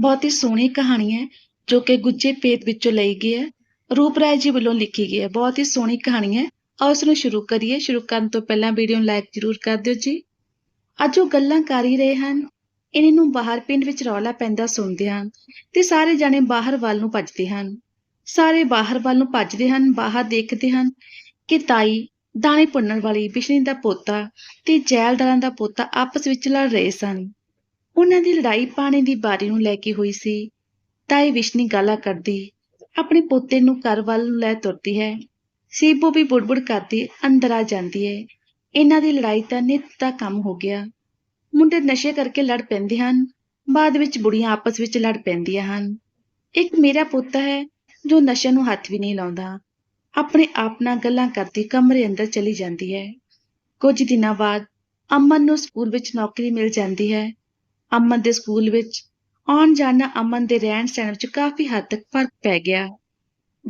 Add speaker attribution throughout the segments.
Speaker 1: ਬਹੁਤ ਹੀ ਸੋਹਣੀ ਕਹਾਣੀ ਹੈ, ਜੋ ਕਿ ਗੁੱਜੇ ਪੇਤ ਵਿੱਚੋਂ ਲਈ ਗਈ ਹੈ। ਰੂਪ ਰਾਏ ਜੀ ਵੱਲੋਂ ਲਿਖੀ ਗਈ ਹੈ। ਬਹੁਤ ਹੀ ਸੋਹਣੀ ਕਹਾਣੀ ਹੈ। ਆਓ ਇਸ ਨੂੰ ਸ਼ੁਰੂ ਕਰੀਏ। ਸ਼ੁਰੂ ਕਰਨ ਤੋਂ ਪਹਿਲਾਂ ਵੀਡੀਓ ਨੂੰ ਲਾਈਕ ਜ਼ਰੂਰ ਕਰ ਦਿਓ ਜੀ। ਅੱਜ ਉਹ ਗੱਲਾਂ ਕਰ ਹੀ ਰਹੇ ਹਨ। ਇਹਨਾਂ ਨੂੰ ਬਾਹਰ ਪਿੰਡ ਵਿੱਚ ਰੌਲਾ ਪੈਂਦਾ ਸੁਣਦੇ ਹਨ ਤੇ ਸਾਰੇ ਜਾਣੇ ਬਾਹਰ ਵੱਲ ਨੂੰ ਭੱਜਦੇ ਹਨ। ਸਾਰੇ ਬਾਹਰ ਵੱਲ ਨੂੰ ਭੱਜਦੇ ਹਨ, ਬਾਹਰ ਦੇਖਦੇ ਹਨ ਕਿ ਤਾਈ ਦਾਣੇ ਭੁੰਨਣ ਵਾਲੀ ਬਿਸ਼ਨੀ ਦਾ ਪੋਤਾ ਤੇ ਜੈਲਦਾਰਾਂ ਦਾ ਪੋਤਾ ਆਪਸ ਵਿੱਚ ਲੜ ਰਹੇ ਸਨ। ਉਹਨਾਂ ਦੀ ਲੜਾਈ ਪਾਣੀ ਦੀ ਬਾਰੀ ਨੂੰ ਲੈ ਕੇ ਹੋਈ ਸੀ। ਤਾਈ ਵਿਸ਼ਨੀ ਗਾਲਾਂ ਕੱਢਦੀ, ਆਪਣੇ ਪੋਤੇ ਨੂੰ ਘਰ ਵੱਲ ਨੂੰ ਲੈ ਤੁਰਦੀ ਹੈ। ਸੀਬੋ ਵੀ ਬੁੜਬੁੜ ਕਰਦੀ ਅੰਦਰ ਆ ਜਾਂਦੀ ਹੈ। ਇਹਨਾਂ ਦੀ ਲੜਾਈ ਤਾਂ ਨਿੱਤ ਦਾ ਕੰਮ ਹੋ ਗਿਆ। ਮੁੰਡੇ ਨਸ਼ੇ ਕਰਕੇ ਲੜ ਪੈਂਦੇ ਹਨ, ਬਾਅਦ ਵਿੱਚ ਬੁੜੀਆਂ ਆਪਸ ਵਿੱਚ ਲੜ ਪੈਂਦੀਆਂ ਹਨ। ਇੱਕ ਮੇਰਾ ਪੋਤਾ ਹੈ, ਜੋ ਨਸ਼ੇ ਨੂੰ ਹੱਥ ਵੀ ਨਹੀਂ ਲਾਉਂਦਾ। ਆਪਣੇ ਆਪ ਨਾਲ ਗੱਲਾਂ ਕਰਦੀ ਕਮਰੇ ਅੰਦਰ ਚਲੀ ਜਾਂਦੀ ਹੈ। ਕੁਝ ਦਿਨਾਂ ਬਾਅਦ ਅਮਨ ਨੂੰ ਸਕੂਲ ਵਿੱਚ ਨੌਕਰੀ ਮਿਲ ਜਾਂਦੀ ਹੈ। ਅਮਨ ਦੇ ਸਕੂਲ ਵਿੱਚ। ਆਉਣ ਜਾਣਾ ਅਮਨ ਦੇ ਰਹਿਣ ਸਹਿਣ ਵਿੱਚ ਕਾਫੀ ਹੱਦ ਤੱਕ ਫ਼ਰਕ ਪੈ ਗਿਆ।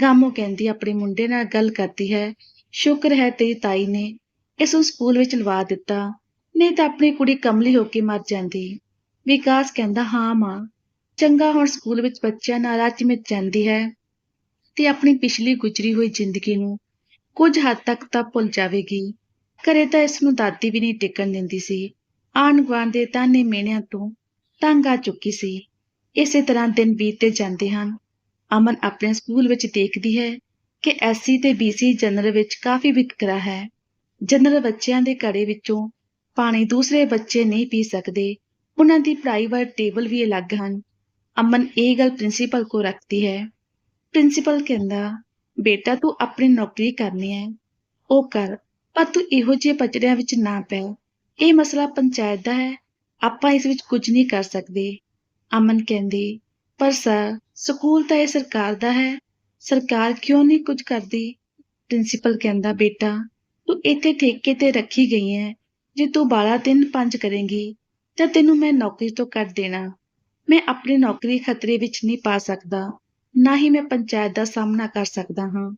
Speaker 1: ਗਾਮੋ ਕਹਿੰਦੀ, ਆਪਣੇ ਮੁੰਡੇ ਨਾਲ ਗੱਲ ਕਰਦੀ ਹੈ। ਸ਼ੁਕਰ ਹੈ ਤੇਰੀ ਤਾਈ ਨੇ ਇਸ ਨੂੰ ਸਕੂਲ ਵਿੱਚ ਲਵਾ ਦਿੱਤਾ। ਨਹੀਂ ਤਾਂ ਆਪਣੀ ਕੁੜੀ ਕਮਲੀ ਹੋ ਕੇ ਮਰ ਜਾਂਦੀ। ਵਿਕਾਸ ਕਹਿੰਦਾ, ਹਾਂ ਮਾਂ, ਚੰਗਾ ਹੁਣ ਸਕੂਲ ਵਿੱਚ ਬੱਚਿਆਂ ਨਾਲ ਰੱਜ ਮਿਚ ਜਾਂਦੀ ਹੈ ਤੇ ਆਪਣੀ ਪਿਛਲੀ ਗੁਜ਼ਰੀ ਹੋਈ ਜ਼ਿੰਦਗੀ ਨੂੰ ਕੁਝ ਹੱਦ ਤੱਕ ਤਾਂ ਭੁੱਲ ਜਾਵੇਗੀ। ਘਰੇ ਤਾਂ ਇਸ ਨੂੰ ਦਾਦੀ ਵੀ ਨਹੀਂ ਟਿਕਣ ਦਿੰਦੀ ਸੀ। ਆਣ ਗੁਆਂਢ ਦੇ ਤਾਨੇ ਮੇਣਿਆਂ ਤੋਂ ਤੰਗ ਆ ਚੁੱਕੀ ਸੀ। ਇਸੇ ਤਰ੍ਹਾਂ ਦਿਨ ਬੀਤਦੇ ਜਾਂਦੇ ਹਨ। ਅਮਨ ਆਪਣੇ ਸਕੂਲ ਵਿੱਚ ਦੇਖਦੀ ਹੈ ਕਿ ਐਸਸੀ ਤੇ ਬੀਸੀ ਜਨਰਲ ਵਿੱਚ ਕਾਫੀ ਵਿਤਕਰਾ ਹੈ। ਜਨਰਲ ਬੱਚਿਆਂ ਦੇ ਘੜੇ ਵਿੱਚੋਂ ਪਾਣੀ ਦੂਸਰੇ ਬੱਚੇ ਨਹੀਂ ਪੀ ਸਕਦੇ। ਉਹਨਾਂ ਦੀ ਪ੍ਰਾਈਵੇਟ ਟੇਬਲ ਵੀ ਅਲੱਗ ਹਨ। ਅਮਨ ਇਹ ਗੱਲ ਪ੍ਰਿੰਸੀਪਲ ਕੋ ਰੱਖਦੀ ਹੈ। ਪ੍ਰਿੰਸੀਪਲ ਕਹਿੰਦਾ, ਬੇਟਾ, ਤੂੰ ਆਪਣੀ ਨੌਕਰੀ ਕਰਨੀ ਹੈ। ਉਹ ਕਰ, ਪਰ ਤੂੰ ਇਹੋ ਜਿਹੇ ਪਚੜਿਆਂ ਵਿੱਚ ਨਾ ਪੈ। ਇਹ ਮਸਲਾ ਪੰਚਾਇਤ ਦਾ ਹੈ। ਆਪਾਂ ਇਸ ਵਿੱਚ ਕੁਝ ਨਹੀਂ ਕਰ ਸਕਦੇ, ਅਮਨ ਕਹਿੰਦੀ। ਪਰ ਸਰ, ਸਕੂਲ ਤਾਂ ਇਹ ਸਰਕਾਰ ਦਾ ਹੈ। ਸਰਕਾਰ ਕਿਉਂ ਨਹੀਂ ਕੁਝ ਕਰਦੀ? ਪ੍ਰਿੰਸੀਪਲ ਕਹਿੰਦਾ, ਬੇਟਾ, ਤੂੰ ਇੱਥੇ ਠੇਕੇ ਤੇ ਰੱਖੀ ਗਈ ਹੈ। ਜੇ ਤੂੰ ਬਾਲਾ ਤਿੰਨ ਪੰਜ ਕਰੇਂਗੀ, ਤਾਂ ਤੈਨੂੰ ਮੈਂ ਨੌਕਰੀ ਤੋਂ ਕੱਢ ਦੇਣਾ। ਮੈਂ ਆਪਣੀ ਨੌਕਰੀ ਖਤਰੇ ਵਿੱਚ ਨਹੀਂ ਪਾ ਸਕਦਾ, ਨਾ ਹੀ ਮੈਂ ਪੰਚਾਇਤ ਦਾ ਸਾਹਮਣਾ ਕਰ ਸਕਦਾ ਹਾਂ।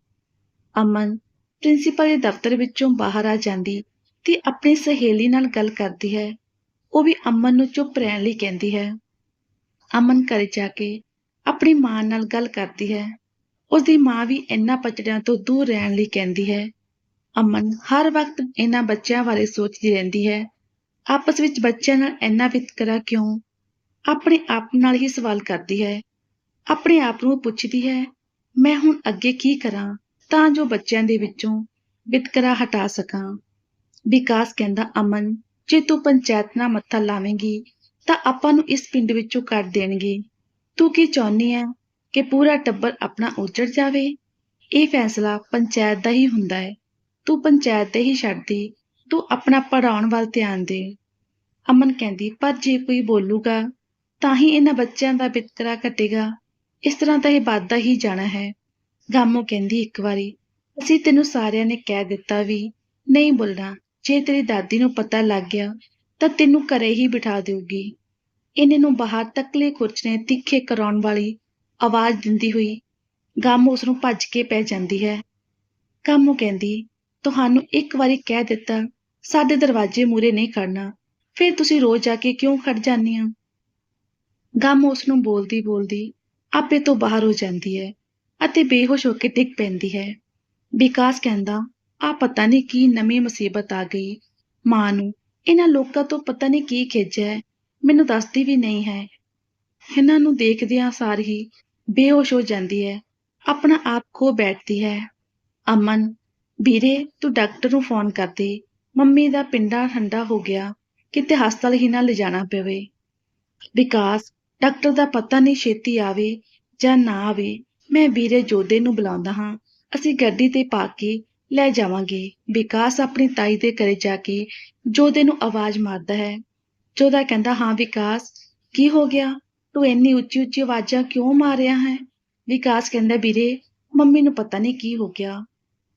Speaker 1: ਅਮਨ, ਪ੍ਰਿੰਸੀਪਲ ਦੇ ਦਫ਼ਤਰ ਵਿੱਚੋਂ ਬਾਹਰ ਆ ਜਾਂਦੀ। ਤੇ ਆਪਣੀ ਸਹੇਲੀ ਨਾਲ ਗੱਲ ਕਰਦੀ ਹੈ। ਉਹ ਵੀ ਅਮਨ ਨੂੰ ਚੁੱਪ ਰਹਿਣ ਲਈ ਕਹਿੰਦੀ ਹੈ। ਅਮਨ ਘਰੇ ਜਾ ਕੇ ਆਪਣੀ ਮਾਂ ਨਾਲ ਗੱਲ ਕਰਦੀ ਹੈ। ਉਸ ਦੀ ਮਾਂ ਵੀ ਇਹਨਾਂ ਪਚੜਿਆਂ ਤੋਂ ਦੂਰ ਰਹਿਣ ਲਈ ਕਹਿੰਦੀ ਹੈ। ਅਮਨ ਹਰ ਵਕਤ ਇਹਨਾਂ ਬੱਚਿਆਂ ਬਾਰੇ ਸੋਚਦੀ ਰਹਿੰਦੀ ਹੈ। ਆਪਸ ਵਿੱਚ ਬੱਚਿਆਂ ਨਾਲ ਇੰਨਾ ਵਿਤਕਰਾ ਕਿਉਂ? ਆਪਣੇ ਆਪ ਨਾਲ ਹੀ ਸਵਾਲ ਕਰਦੀ ਹੈ। ਆਪਣੇ ਆਪ ਨੂੰ ਪੁੱਛਦੀ ਹੈ, ਮੈਂ ਹੁਣ ਅੱਗੇ ਕੀ ਕਰਾਂ ਤਾਂ ਜੋ ਬੱਚਿਆਂ ਦੇ ਵਿੱਚੋਂ ਵਿਤਕਰਾ ਹਟਾ ਸਕਾਂ? ਵਿਕਾਸ ਕਹਿੰਦਾ, ਅਮਨ, ਜੇ ਤੂੰ ਪੰਚਾਇਤ ਨਾਲ ਮੱਥਾ ਲਾਵੇਂਗੀ, ਤਾਂ ਆਪਾਂ ਨੂੰ ਇਸ ਪਿੰਡ ਵਿੱਚੋਂ ਕੱਢ ਦੇਣਗੇ। ਤੂੰ ਕੀ ਚਾਹੁੰਦੀ ਹੈ ਕਿ ਪੂਰਾ ਟੱਬਰ ਆਪਣਾ ਉਜੜ ਜਾਵੇ? ਇਹ ਫੈਸਲਾ ਪੰਚਾਇਤ ਦਾ ਹੀ ਹੁੰਦਾ ਹੈ। ਤੂੰ ਪੰਚਾਇਤ ਤੇ ਹੀ ਛੱਡਦੀ, ਤੂੰ ਆਪਣਾ ਪੜਾਉਣ ਵੱਲ ਧਿਆਨ ਦੇ। ਅਮਨ ਕਹਿੰਦੀ, ਪਰ ਜੇ ਕੋਈ ਬੋਲੂਗਾ, ਤਾਂ ਹੀ ਇਹਨਾਂ ਬੱਚਿਆਂ ਦਾ ਵਿਤਕਰਾ ਘਟੇਗਾ। ਇਸ ਤਰ੍ਹਾਂ ਤਾਂ ਇਹ ਵੱਧਦਾ ਹੀ ਜਾਣਾ ਹੈ। ਗਾਮੋ ਕਹਿੰਦੀ ਇੱਕ ਵਾਰੀ, ਅਸੀਂ ਤੈਨੂੰ ਸਾਰਿਆਂ ਨੇ ਕਹਿ ਦਿੱਤਾ ਵੀ ਨਹੀਂ ਬੋਲਣਾ। ਜੇ ਤੇਰੀ ਦਾਦੀ ਨੂੰ ਪਤਾ ਲੱਗ ਗਿਆ, ਤਾਂ ਤੈਨੂੰ ਘਰੇ ਹੀ ਬਿਠਾ ਦੇਊਗੀ। ਇਹਨੇ ਨੂੰ ਬਾਹਰ ਤੱਕਲੇ ਖੁਰਚਨੇ ਤਿੱਖੇ ਕਰਾਉਣ ਵਾਲੀ ਆਵਾਜ਼ ਦਿੰਦੀ ਹੋਈ ਗਮ ਉਸ ਨੂੰ ਭੱਜ ਕੇ ਪੈ ਜਾਂਦੀ ਹੈ। ਗਾਮੋ ਕਹਿੰਦੀ, ਤੁਹਾਨੂੰ ਇੱਕ ਵਾਰੀ ਕਹਿ ਦਿੱਤਾ, ਸਾਡੇ ਦਰਵਾਜ਼ੇ ਮੂਰੇ ਨਹੀਂ ਖੜਨਾ, ਫਿਰ ਤੁਸੀਂ ਰੋਜ਼ ਜਾ ਕੇ ਕਿਉਂ ਖੜ ਜਾਂਦੀ ਆ ਗਾਮੋ ਉਸ ਨੂੰ ਬੋਲਦੀ ਬੋਲਦੀ ਆਪੇ ਤੋਂ ਬਾਹਰ ਹੋ ਜਾਂਦੀ ਹੈ ਅਤੇ ਬੇਹੋਸ਼ ਹੋ ਕੇ ਡਿੱਗ ਪੈਂਦੀ ਹੈ। ਵਿਕਾਸ ਕਹਿੰਦਾ ਆ ਪਤਾ ਨਹੀਂ ਕੀ ਨਵੀਂ ਮੁਸੀਬਤ ਆ ਗਈ। ਮਾਂ ਨੂੰ ਇਹਨਾਂ ਲੋਕਾਂ ਤੋਂ ਪਤਾ ਨਹੀਂ ਕੀ ਖਿੱਚ ਹੈ। ਮੈਨੂੰ ਦੱਸਦੀ ਵੀ ਨਹੀਂ ਹੈ। ਇਹਨਾਂ ਨੂੰ ਦੇਖਦਿਆਂ ਸਾਰ ਹੀ ਬੇਹੋਸ਼ ਹੋ ਜਾਂਦੀ ਹੈ। ਆਪਣਾ ਆਪ ਖੋ ਬੈਠਦੀ ਹੈ। ਅਮਨ, ਵੀਰੇ, ਤੂੰ ਡਾਕਟਰ ਨੂੰ ਫੋਨ ਕਰ ਦੇ। ਮੰਮੀ ਦਾ ਪਿੰਡਾ ਠੰਡਾ ਹੋ ਗਿਆ। ਕਿਤੇ ਹਸਪਤਾਲ ਹੀ ਨਾ ਲਿਜਾਣਾ ਪਵੇ। ਵਿਕਾਸ, ਡਾਕਟਰ ਦਾ ਪਤਾ ਨਹੀਂ ਛੇਤੀ ਆਵੇ ਜਾਂ ਨਾ ਆਵੇ। ਮੈਂ ਵੀਰੇ ਜੋਦੇ ਨੂੰ ਬੁਲਾਉਂਦਾ ਹਾਂ। ਅਸੀਂ ਗੱਡੀ ਤੇ ਪਾ ਕੇ ਲੈ ਜਾਵਾਂਗੇ। ਵਿਕਾਸ ਆਪਣੀ ਤਾਈ ਦੇ ਘਰੇ ਜਾ ਕੇ ਜੋਦੇ ਨੂੰ ਆਵਾਜ਼ ਮਾਰਦਾ ਹੈ। ਜੋਦਾ ਕਹਿੰਦਾ, ਹਾਂ ਵਿਕਾਸ, ਕੀ ਹੋ ਗਿਆ? ਤੂੰ ਇੰਨੀ ਉੱਚੀ ਉੱਚੀ ਆਵਾਜ਼ਾਂ ਕਿਉਂ ਮਾਰ ਰਿਹਾ ਹੈ? ਵਿਕਾਸ ਕਹਿੰਦਾ, ਵੀਰੇ, ਮੰਮੀ ਨੂੰ ਪਤਾ ਨਹੀਂ ਕੀ ਹੋ ਗਿਆ।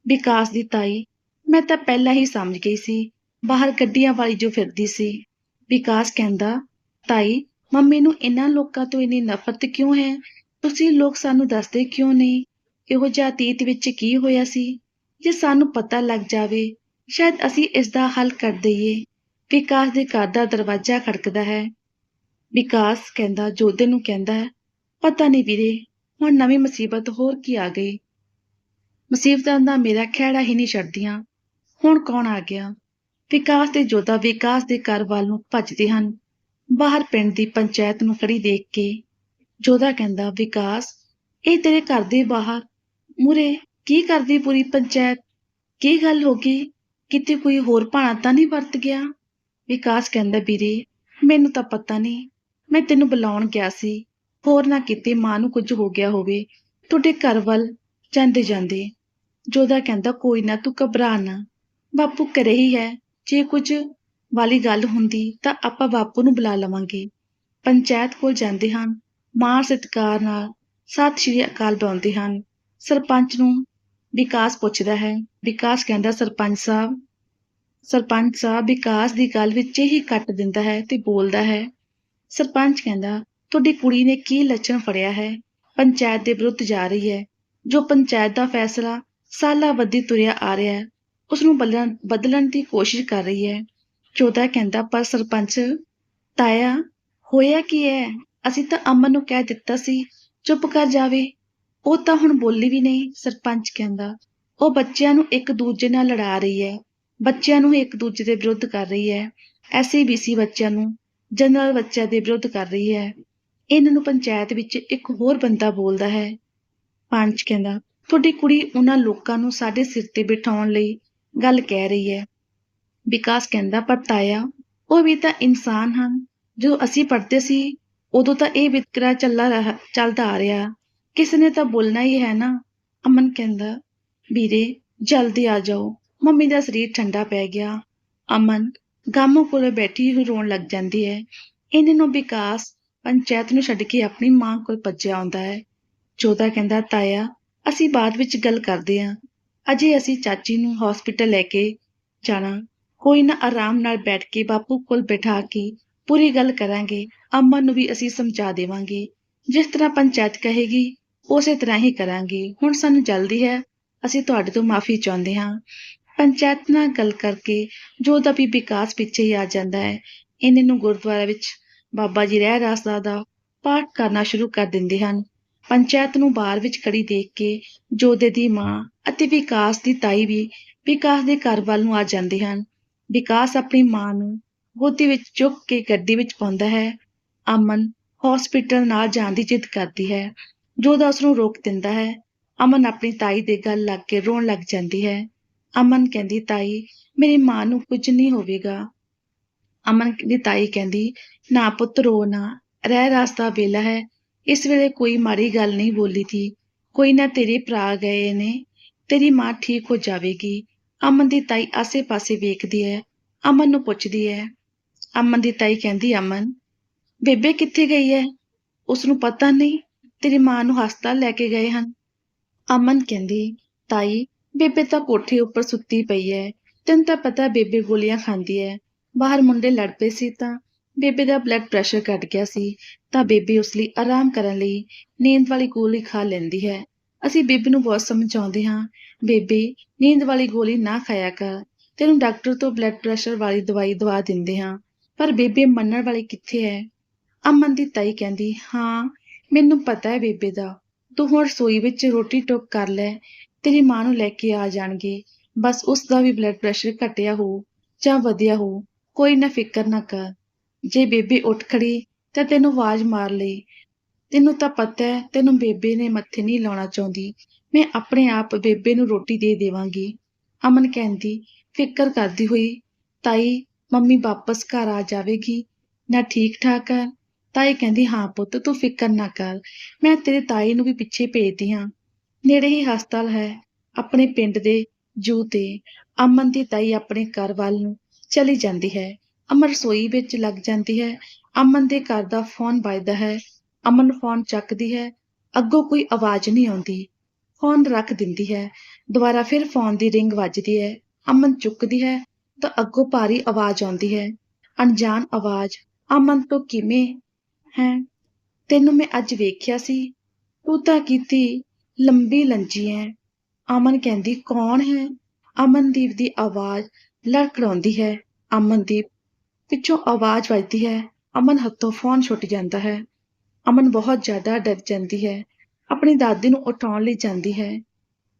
Speaker 1: ਵਿਕਾਸ ਦੀ ਤਾਈ, ਮੈਂ ਤਾਂ ਪਹਿਲਾਂ ਹੀ ਸਮਝ ਗਈ ਸੀ, ਬਾਹਰ ਗੱਡੀਆਂ ਵਾਲੀ ਜੋ ਫਿਰਦੀ ਸੀ। ਵਿਕਾਸ ਕਹਿੰਦਾ, ਤਾਈ, ਮੰਮੀ ਨੂੰ ਇਹਨਾਂ ਲੋਕਾਂ ਤੋਂ ਇੰਨੀ ਨਫ਼ਰਤ ਕਿਉਂ ਹੈ? ਤੁਸੀਂ ਲੋਕ ਸਾਨੂੰ ਦੱਸਦੇ ਕਿਉਂ ਨਹੀਂ? ਇਹੋ ਜਿਹਾ ਅਤੀਤ ਵਿੱਚ ਕੀ ਹੋਇਆ ਸੀ? ਜੇ ਸਾਨੂੰ ਪਤਾ ਲੱਗ ਜਾਵੇ, ਸ਼ਾਇਦ ਅਸੀਂ ਇਸ ਦਾ ਹੱਲ ਕਰ ਦਈਏ। ਵਿਕਾਸ ਦੇ ਘਰ ਦਾ ਦਰਵਾਜ਼ਾ ਖੜਕਦਾ ਹੈ। ਵਿਕਾਸ ਕਹਿੰਦਾ ਜੋਦੇ ਨੂੰ ਕਹਿੰਦਾ, ਪਤਾ ਨਹੀਂ ਵੀਰੇ, ਹੁਣ ਨਵੀਂ ਮੁਸੀਬਤ ਹੋਰ ਕੀ ਆ ਗਈ? ਮੁਸੀਬਤਾਂ ਦਾ ਮੇਰਾ ਖਹਿੜਾ ਹੀ ਨਹੀਂ ਛੱਡਦੀਆਂ। ਹੁਣ ਕੌਣ ਆ ਗਿਆ? ਵਿਕਾਸ ਤੇ ਜੋਦਾ ਵਿਕਾਸ ਦੇ ਘਰ ਵੱਲ ਨੂੰ ਭੱਜਦੇ ਹਨ। ਬਾਹਰ ਪਿੰਡ ਦੀ ਪੰਚਾਇਤ ਨੂੰ ਖੜੀ ਦੇਖ ਕੇ ਜੋਦਾ ਕਹਿੰਦਾ, ਵਿਕਾਸ, ਇਹ ਤੇਰੇ ਘਰ ਦੇ ਬਾਹਰ ਮੂਰੇ ਕੀ ਕਰਦੀ ਪੂਰੀ ਪੰਚਾਇਤ? ਕੀ ਗੱਲ ਹੋ ਗਈ? ਕਿਤੇ ਕੋਈ ਹੋਰ ਭਾਣਾ ਤਾਂ ਨਹੀਂ ਵਰਤ ਗਿਆ? ਵਿਕਾਸ ਕਹਿੰਦਾ, ਵੀਰੇ, ਮੈਨੂੰ ਤਾਂ ਪਤਾ ਨਹੀਂ। ਮੈਂ ਤੈਨੂੰ ਬੁਲਾਉਣ ਗਿਆ ਸੀ। ਹੋਰ ਨਾ ਕਿਤੇ ਮਾਂ ਨੂੰ ਕੁਝ ਹੋ ਗਿਆ ਹੋਵੇ। ਤੁਹਾਡੇ ਘਰ ਵੱਲ ਜਾਂਦੇ ਜਾਂਦੇ ਜੋਦਾ ਕਹਿੰਦਾ, ਕੋਈ ਨਾ, ਤੂੰ ਘਬਰਾ ਨਾ। ਬਾਪੂ ਘਰੇ ਹੀ ਹੈ। ਜੇ ਕੁਝ ਵਾਲੀ ਗੱਲ ਹੁੰਦੀ ਤਾਂ ਆਪਾਂ ਬਾਪੂ ਨੂੰ ਬੁਲਾ ਲਵਾਂਗੇ। ਪੰਚਾਇਤ ਕੋਲ ਜਾਂਦੇ ਹਨ। ਮਾਂ ਸਤਿਕਾਰ ਨਾਲ ਸਤਿ ਸ਼੍ਰੀ ਅਕਾਲ ਬੁਲਾਉਂਦੇ ਹਨ। ਸਰਪੰਚ ਨੂੰ ਵਿਕਾਸ ਪੁੱਛਦਾ ਹੈ। ਵਿਕਾਸ ਕਹਿੰਦਾ, ਸਰਪੰਚ ਸਾਹਿਬ ਸਰਪੰਚ ਸਾਹਿਬ ਵਿਕਾਸ ਦੀ ਗੱਲ ਵਿੱਚ ਹੀ ਕੱਟ ਦਿੰਦਾ ਹੈ ਤੇ ਬੋਲਦਾ ਹੈ, ਸਰਪੰਚ ਕਹਿੰਦਾ, ਤੁਹਾਡੀ ਕੁੜੀ ਨੇ ਕੀ ਲੱਛਣ ਫੜਿਆ ਹੈ? ਪੰਚਾਇਤ ਦੇ ਵਿਰੁੱਧ ਜਾ ਰਹੀ ਹੈ। ਜੋ ਪੰਚਾਇਤ ਦਾ ਫੈਸਲਾ ਸਾਲਾਂ ਬੱਧੀ ਤੁਰਿਆ ਆ ਰਿਹਾ ਹੈ ਉਸ ਨੂੰ ਬਦਲਣ ਬਦਲਣ ਦੀ ਕੋਸ਼ਿਸ਼ ਕਰ ਰਹੀ ਹੈ। ਚੌਧਾ ਕਹਿੰਦਾ, ਪਰ ਸਰਪੰਚ, ਤਾਇਆ, ਹੋਇਆ ਕੀ ਹੈ? ਅਸੀਂ ਤਾਂ ਅਮਨ ਨੂੰ ਕਹਿ ਦਿੱਤਾ ਸੀ, ਚੁੱਪ ਕਰ ਜਾਵੇ। ਉਹ ਤਾਂ ਹੁਣ ਬੋਲੀ ਵੀ ਨਹੀਂ, ਸਰਪੰਚ ਕਹਿੰਦਾ। ਉਹ ਬੱਚਿਆਂ ਨੂੰ ਇੱਕ ਦੂਜੇ ਨਾਲ ਲੜਾ ਰਹੀ ਹੈ। ਬੱਚਿਆਂ ਨੂੰ ਇੱਕ ਦੂਜੇ ਦੇ ਵਿਰੁੱਧ ਕਰ ਰਹੀ ਹੈ। ਐਸਸੀਬੀਸੀ ਬੱਚਿਆਂ ਨੂੰ ਜਨਰਲ ਬੱਚਿਆਂ ਦੇ ਵਿਰੁੱਧ ਕਰ ਰਹੀ ਹੈ। ਇਹਨਾਂ ਨੂੰ ਪੰਚਾਇਤ ਵਿੱਚ ਇੱਕ ਹੋਰ ਬੰਦਾ ਬੋਲਦਾ ਹੈ। ਪੰਚ ਕਹਿੰਦਾ, ਤੁਹਾਡੀ ਕੁੜੀ ਉਹਨਾਂ ਲੋਕਾਂ ਨੂੰ ਸਾਡੇ ਸਿਰ ਤੇ ਬਿਠਾਉਣ ਲਈ ਗੱਲ ਕਹਿ ਰਹੀ ਹੈ। ਵਿਕਾਸ ਕਹਿੰਦਾ, ਪਰ ਤਾਇਆ, ਉਹ ਵੀ ਤਾਂ ਇਨਸਾਨ ਹਨ। ਜੋ ਅਸੀਂ ਪੜ੍ਹਦੇ ਸੀ, ਉਦੋਂ ਤਾਂ ਇਹ ਵਿਤਕਰਾ ਚੱਲਦਾ ਰਹਾ, ਚੱਲਦਾ ਆ ਰਿਹਾ। ਕਿਸੇ ਨੇ ਤਾਂ ਬੋਲਣਾ ਹੀ ਹੈ ਨਾ। ਅਮਨ ਕਹਿੰਦਾ, ਵੀਰੇ, ਜਲਦੀ ਆ ਜਾਓ। ਮੰਮੀ ਦਾ ਸਰੀਰ ਠੰਡਾ ਪੈ ਗਿਆ। ਅਮਨ ਗਾਮੋ ਕੋਲੇ ਬੈਠੀ ਹੋਈ ਰੋਣ ਲੱਗ ਜਾਂਦੀ ਹੈ। ਇਹਨਾਂ ਨੂੰ ਵਿਕਾਸ ਪੰਚਾਇਤ ਨੂੰ ਛੱਡ ਕੇ ਆਪਣੀ ਮਾਂ ਕੋਲ ਭੱਜਿਆ ਆਉਂਦਾ ਹੈ। ਚੌਧਾ ਕਹਿੰਦਾ, ਤਾਇਆ, ਅਸੀਂ ਬਾਅਦ ਵਿੱਚ ਗੱਲ ਕਰਦੇ ਹਾਂ ਅਜੇ ਅਸੀਂ ਚਾਚੀ ਨੂੰ ਹਸਪੀਟਲ ਲੈ ਕੇ ਜਾਣਾ। ਕੋਈ ਨਾ ਆਰਾਮ ਨਾਲ ਬੈਠ ਕੇ ਬਾਪੂ ਕੋਲ ਬਿਠਾ ਕੇ ਪੂਰੀ ਗੱਲ ਕਰਾਂਗੇ। ਅਮਨ ਨੂੰ ਵੀ ਅਸੀਂ ਸਮਝਾ ਦੇਵਾਂਗੇ। ਜਿਸ ਤਰ੍ਹਾਂ ਪੰਚਾਇਤ ਕਹੇਗੀ ਉਸੇ ਤਰ੍ਹਾਂ ਹੀ ਕਰਾਂਗੇ। ਹੁਣ ਸਾਨੂੰ ਜਲਦੀ ਹੈ। ਅਸੀਂ ਤੁਹਾਡੇ ਤੋਂ ਮਾਫੀ ਚਾਹੁੰਦੇ ਹਾਂ। ਪੰਚਾਇਤ ਨਾਲ ਗੱਲ ਕਰਕੇ ਜੋ ਦਾ ਵੀ ਵਿਕਾਸ ਪਿੱਛੇ ਹੀ ਆ ਜਾਂਦਾ ਹੈ, ਇਹਨਾਂ ਨੂੰ ਗੁਰਦੁਆਰਾ ਵਿੱਚ ਬਾਬਾ ਜੀ ਰਹਿ ਰਾਸਦਾ ਦਾ ਪਾਠ ਕਰਨਾ ਸ਼ੁਰੂ ਕਰ ਦਿੰਦੇ ਹਨ। ਪੰਚਾਇਤ ਨੂੰ ਬਾਹਰ ਵਿੱਚ ਖੜੀ ਦੇਖ ਕੇ ਜੋਦੇ ਦੀ ਮਾਂ ਅਤੇ ਵਿਕਾਸ ਦੀ ਤਾਈ ਵੀ ਵਿਕਾਸ ਦੇ ਘਰ ਵੱਲ ਨੂੰ ਆ ਜਾਂਦੇ ਹਨ। ਵਿਕਾਸ ਆਪਣੀ ਮਾਂ ਨੂੰ ਗੋਦੀ ਵਿੱਚ ਚੁੱਕ ਕੇ ਗੱਡੀ ਵਿੱਚ ਪਾਉਂਦਾ ਹੈ। ਅਮਨ ਹਸਪੀਟਲ ਨਾਲ ਜਾਣ ਦੀ ਜਿੱਦ ਕਰਦੀ ਹੈ। ਜੋਦਾ ਉਸ ਨੂੰ ਰੋਕ ਦਿੰਦਾ ਹੈ, ਅਮਨ ਆਪਣੀ ਤਾਈ ਦੇ ਗੱਲ ਲੱਗ ਕੇ ਰੋਣ ਲੱਗ ਜਾਂਦੀ ਹੈ। ਅਮਨ ਕਹਿੰਦੀ, ਤਾਈ, ਮੇਰੀ ਮਾਂ ਨੂੰ ਕੁਝ ਨਹੀਂ ਹੋਵੇਗਾ। ਅਮਨ ਦੀ ਤਾਈ ਕਹਿੰਦੀ, ਨਾ ਪੁੱਤ, ਰੋ ਨਾ। ਰਹਿ ਰਾਸਤਾ ਵੇਲਾ ਹੈ। ਇਸ ਵੇਲੇ ਕੋਈ ਮਾੜੀ ਗੱਲ ਨਹੀਂ ਬੋਲੀ ਥੀ ਕੋਈ ਨਾ ਤੇਰੇ ਭਰਾ ਗਏ ਨੇ। ਤੇਰੀ ਮਾਂ ਠੀਕ ਹੋ ਜਾਵੇਗੀ। ਅਮਨ ਦੀ ਤਾਈ ਆਸੇ-ਪਾਸੇ ਵੇਖਦੀ ਹੈ। ਅਮਨ ਨੂੰ ਪੁੱਛਦੀ ਹੈ। ਅਮਨ ਦੀ ਤਾਈ ਕਹਿੰਦੀ, ਅਮਨ, ਬੇਬੇ ਕਿੱਥੇ ਗਈ ਹੈ? ਉਸ ਨੂੰ ਪਤਾ ਨਹੀਂ। ਤੇਰੀ ਮਾਂ ਨੂੰ ਹਸਪਤਾਲ ਲੈ ਕੇ ਗਏ ਹਨ। ਅਮਨ ਕਹਿੰਦੀ, ਤਾਈ, ਬੇਬੇ ਤਾਂ ਕੋਠੇ ਉੱਪਰ ਸੁੱਤੀ ਪਈ ਹੈ ਤੈਨੂੰ ਤਾਂ ਪਤਾ ਬੇਬੇ ਗੋਲੀਆਂ ਖਾਂਦੀ ਹੈ ਬਾਹਰ ਮੁੰਡੇ ਲੜ ਪਏ ਸੀ ਤਾਂ ਬੇਬੇ ਦਾ ਬਲੱਡ ਪ੍ਰੈਸ਼ਰ ਘਟ ਗਿਆ ਸੀ। ਤਾਂ ਬੇਬੇ ਉਸ ਲਈ ਆਰਾਮ ਕਰਨ ਲਈ ਨੀਂਦ ਵਾਲੀ ਗੋਲੀ ਖਾ ਲੈਂਦੀ ਹੈ। ਅਸੀਂ ਬੇਬੇ ਨੂੰ ਬਹੁਤ ਸਮਝਾਉਂਦੇ ਹਾਂ, ਬੇਬੇ, ਨੀਂਦ ਵਾਲੀ ਗੋਲੀ ਨਾ ਖਾਇਆ ਕਰ। ਤੈਨੂੰ ਡਾਕਟਰ ਤੋਂ ਬਲੱਡ ਪ੍ਰੈਸ਼ਰ ਵਾਲੀ ਦਵਾਈ ਦਵਾ ਦਿੰਦੇ ਹਾਂ। ਪਰ ਬੇਬੇ ਮੰਨਣ ਵਾਲੀ ਕਿੱਥੇ ਹੈ ਅਮਨ ਦੀ ਤਾਈ ਕਹਿੰਦੀ, ਹਾਂ ਮੈਨੂੰ ਪਤਾ ਹੈ ਬੇਬੇ ਦਾ। ਤੂੰ ਹੁਣ ਰਸੋਈ ਵਿੱਚ ਰੋਟੀ ਟੋਕ ਕਰ ਲੈ, ਤੇਰੀ ਮਾਂ ਨੂੰ ਲੈ ਕੇ ਆ ਜਾਣਗੇ। ਬਸ ਉਸ ਦਾ ਵੀ ਬਲੱਡ ਪ੍ਰੈਸ਼ਰ ਘਟਿਆ ਹੋ ਜਾਂ ਵਧਿਆ ਹੋ, ਕੋਈ ਨਾ ਫਿਕਰ ਨਾ ਕਰ। ਜੇ ਬੇਬੇ ਉੱਠ ਖੜੀ ਤਾਂ ਤੈਨੂੰ ਆਵਾਜ਼ ਮਾਰ ਲਈ। ਤੈਨੂੰ ਤਾਂ ਪਤਾ ਹੈ, ਤੈਨੂੰ ਬੇਬੇ ਨੇ ਮੱਥੇ ਨਹੀਂ ਲਾਉਣਾ ਚਾਹੁੰਦੀ। ਮੈਂ ਆਪਣੇ ਆਪ ਬੇਬੇ ਨੂੰ ਰੋਟੀ ਦੇ ਦੇਵਾਂਗੀ। ਅਮਨ ਕਹਿੰਦੀ, ਫਿਕਰ ਕਰਦੀ ਹੋਈ, ਤਾਈ, ਮੰਮੀ ਵਾਪਸ ਘਰ ਆ ਜਾਵੇਗੀ। ਨਾ ਠੀਕ ਠਾਕ ਹੈ ਤਾਈ ਕਹਿੰਦੀ, ਹਾਂ ਪੁੱਤ, ਤੂੰ ਫਿਕਰ ਨਾ ਕਰ, ਮੈਂ ਤੇਰੇ ਤਾਈ ਨੂੰ ਵੀ ਪਿੱਛੇ ਭੇਜਦੀ ਹਾਂ। ਨੇੜੇ ਹੀ ਹਸਪਤਾਲ ਹੈ, ਆਪਣੇ ਪਿੰਡ ਦੇ ਜੂ ਤੇ। ਅਮਨ ਦੀ ਤਾਈ ਆਪਣੇ ਘਰ ਵੱਲ ਨੂੰ ਚਲੀ ਜਾਂਦੀ ਹੈ। ਅਮਨ ਰਸੋਈ ਵਿੱਚ ਲੱਗ ਜਾਂਦੀ ਹੈ। ਅਮਨ ਦੇ ਘਰ ਦਾ ਫੋਨ ਵੱਜਦਾ ਹੈ। ਅਮਨ ਫੋਨ ਚੱਕਦੀ ਹੈ। ਅੱਗੋਂ ਕੋਈ ਆਵਾਜ਼ ਨਹੀਂ ਆਉਂਦੀ। ਫੋਨ ਰੱਖ ਦਿੰਦੀ ਹੈ। ਦੁਬਾਰਾ ਫਿਰ ਫੋਨ ਦੀ ਰਿੰਗ ਵੱਜਦੀ ਹੈ। ਅਮਨ ਚੁੱਕਦੀ ਹੈ ਤਾਂ ਅੱਗੋਂ ਭਾਰੀ ਆਵਾਜ਼ ਆਉਂਦੀ ਹੈ। ਅਣਜਾਣ ਆਵਾਜ਼, ਅਮਨ ਤੋਂ ਕਿਵੇਂ ਹੈ। ਤੈਨੂੰ ਮੈਂ ਅੱਜ ਵੇਖਿਆ ਸੀ। ਤੂੰ ਤਾਂ ਕੀਤੀ ਲੰਬੀ ਲੰਜੀ ਹੈ ਅਮਨ ਕਹਿੰਦੀ, ਕੌਣ ਹੈ? ਅਮਨਦੀਪ ਦੀ ਆਵਾਜ਼ ਲੜਖੜਾਉਂਦੀ ਹੈ। ਅਮਨਦੀਪ ਪਿੱਛੋਂ ਆਵਾਜ਼ ਵੱਜਦੀ ਹੈ। ਅਮਨ ਹੱਥੋਂ ਫੋਨ ਛੁੱਟ ਜਾਂਦਾ ਹੈ। ਅਮਨ ਬਹੁਤ ਜ਼ਿਆਦਾ ਡਰ ਜਾਂਦੀ ਹੈ। ਆਪਣੀ ਦਾਦੀ ਨੂੰ ਉਠਾਉਣ ਲਈ ਜਾਂਦੀ ਹੈ।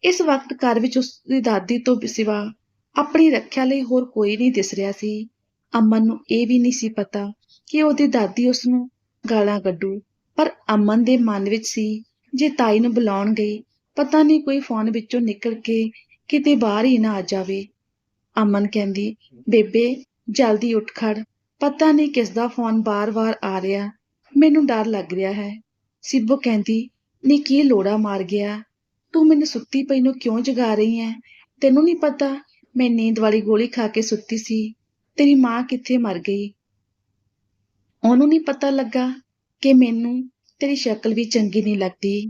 Speaker 1: ਇਸ ਵਕਤ ਘਰ ਵਿੱਚ ਉਸ ਦੀ ਦਾਦੀ ਤੋਂ ਸਿਵਾ ਆਪਣੀ ਰੱਖਿਆ ਲਈ ਹੋਰ ਕੋਈ ਨਹੀਂ ਦਿਸ ਰਿਹਾ ਸੀ। ਅਮਨ ਨੂੰ ਇਹ ਵੀ ਨਹੀਂ ਸੀ ਪਤਾ ਕਿ ਉਹਦੀ ਦਾਦੀ ਉਸ ਨੂੰ ਗਾਲਾਂ ਕੱਢੂ। ਪਰ ਅਮਨ ਦੇ ਮਨ ਵਿੱਚ ਸੀ, ਜੇ ਤਾਈ ਨੂੰ ਬੁਲਾਉਣ ਗਈ, ਪਤਾ ਨਹੀਂ ਕੋਈ ਫੋਨ ਵਿੱਚੋਂ ਨਿਕਲ ਕੇ ਕਿਤੇ ਬਾਹਰ ਹੀ ਨਾ ਆ ਜਾਵੇ। ਅਮਨ ਕਹਿੰਦੀ, ਬੇਬੇ, ਜਲਦੀ ਉੱਠ ਖੜ। ਪਤਾ ਨਹੀਂ ਕਿਸ ਦਾ ਫੋਨ ਬਾਰ-ਬਾਰ ਆ ਰਿਹਾ। ਮੈਨੂੰ ਡਰ ਲੱਗ ਰਿਹਾ ਹੈ। ਸਿੱਬੋ ਕਹਿੰਦੀ, ਨੀ, ਕੀ ਲੋੜਾ ਮਾਰ ਗਿਆ? ਤੂੰ ਮੈਨੂੰ ਸੁੱਤੀ ਪਈ ਨੂੰ ਕਿਉਂ ਜਗਾ ਰਹੀ ਹੈ ਤੈਨੂੰ ਨਹੀਂ ਪਤਾ, ਮੈਂ ਨੀਂਦ ਵਾਲੀ ਗੋਲੀ ਖਾ ਕੇ ਸੁੱਤੀ ਸੀ। ਤੇਰੀ ਮਾਂ ਕਿੱਥੇ ਮਰ ਗਈ? ਉਹਨੂੰ ਨਹੀਂ ਪਤਾ ਲੱਗਾ ਕਿ ਮੈਨੂੰ ਤੇਰੀ ਸ਼ਕਲ ਵੀ ਚੰਗੀ ਨਹੀਂ ਲੱਗਦੀ।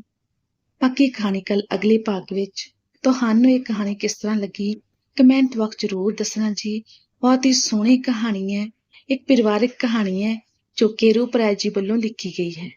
Speaker 1: ਬਾਕੀ ਕਹਾਣੀ ਕੱਲ ਅਗਲੇ ਭਾਗ ਵਿੱਚ ਤੁਹਾਨੂੰ ਇਹ ਕਹਾਣੀ ਕਿਸ ਤਰ੍ਹਾਂ ਲੱਗੀ ਕਮੈਂਟ ਬਾਕਸ ਜ਼ਰੂਰ ਦੱਸਣਾ ਜੀ। ਬਹੁਤ ਹੀ ਸੋਹਣੀ ਕਹਾਣੀ ਹੈ, ਇੱਕ ਪਰਿਵਾਰਿਕ ਕਹਾਣੀ ਹੈ ਜੋ ਕਿ ਰੂਪ ਰਾਏ ਜੀ ਵੱਲੋਂ ਲਿਖੀ ਗਈ ਹੈ।